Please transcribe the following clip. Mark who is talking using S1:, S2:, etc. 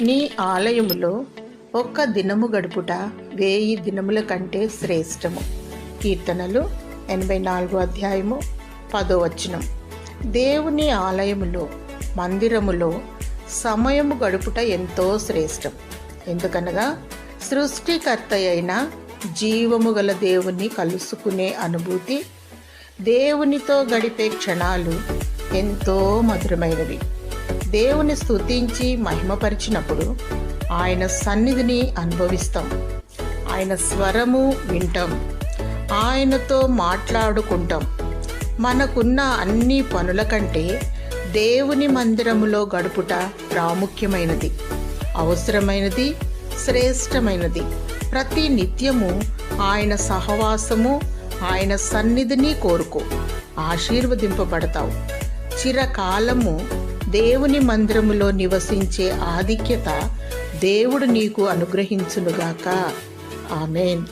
S1: నీ ఆలయములో ఒక్క దినము గడుపుట వేయి దినముల కంటే శ్రేష్టము. కీర్తనలు ఎనభై నాలుగో అధ్యాయము పదో వచనం. దేవుని ఆలయములో మందిరములో సమయము గడుపుట ఎంతో శ్రేష్టం. ఎందుకనగా సృష్టికర్త అయిన జీవము గల దేవుణ్ణి కలుసుకునే అనుభూతి దేవునితో గడిపే క్షణాలు ఎంతో మధురమైనవి. దేవుని స్థుతించి మహిమపరిచినప్పుడు ఆయన సన్నిధిని అనుభవిస్తాం. ఆయన స్వరము వింటాం. ఆయనతో మాట్లాడుకుంటాం. మనకున్న అన్ని పనుల కంటే దేవుని మందిరములో గడుపుట ప్రాముఖ్యమైనది. అవసరమైనది శ్రేష్టమైనది. ప్రతి నిత్యము ఆయన సహవాసము ఆయన సన్నిధిని కోరుకో. ఆశీర్వదింపబడతావు. చిరకాలము దేవుని మందిరములో నివసించే ఆధిక్యత దేవుడు నీకు అనుగ్రహించునుగాక. ఆమెన్.